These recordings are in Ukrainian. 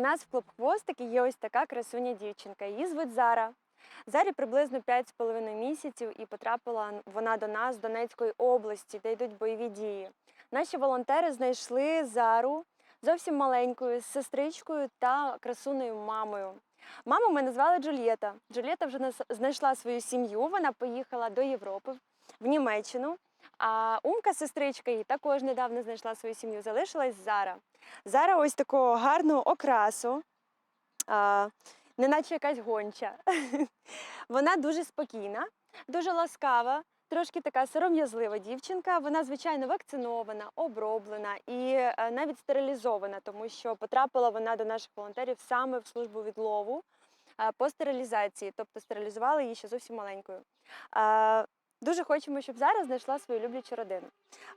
У нас в клуб хвостики є ось така красуня дівчинка. Її звуть Зара. Зарі приблизно 5,5 місяців і потрапила вона до нас з Донецької області, де йдуть бойові дії. Наші волонтери знайшли Зару зовсім маленькою, з сестричкою та красуною мамою. Маму ми назвали Джульєта. Джульєта вже знайшла свою сім'ю. Вона поїхала до Європи, в Німеччину. А Умка, сестричка, її також недавно знайшла свою сім'ю. Залишилась Зара. Зара ось такого гарного окрасу, а, неначе якась гонча. Вона дуже спокійна, дуже ласкава, трошки така сором'язлива дівчинка. Вона, звичайно, вакцинована, оброблена і е, навіть стерилізована, тому що потрапила вона до наших волонтерів саме в службу відлову е, по стерилізації, тобто стерилізували її ще зовсім маленькою. Дуже хочемо, щоб зараз знайшла свою люблячу родину.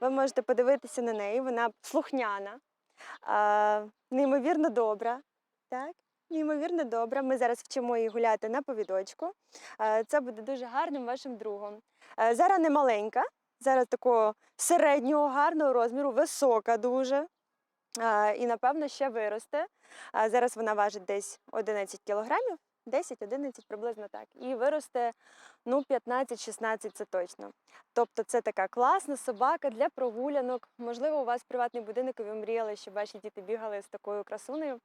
Ви можете подивитися на неї, вона слухняна, е, неймовірно добра. Так? Неймовірно добра. Ми зараз вчимо її гуляти на повідочку. Е, Це буде дуже гарним вашим другом. Е, Зараз не маленька, зараз такого середнього, гарного розміру, висока дуже. Е, І, напевно, ще виросте. Е, Зараз вона важить десь 11 кілограмів, 10-11 приблизно так. І виросте ну, 15-16 це точно. Тобто це така класна собака для прогулянок. Можливо, у вас приватний будинок, і ви мріяли, щоб ваші діти бігали з такою красунею.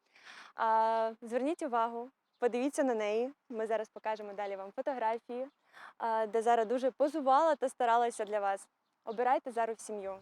А, зверніть увагу, подивіться на неї. Ми зараз покажемо далі вам фотографії, де Зара дуже позувала та старалася для вас. Обирайте Зару в сім'ю.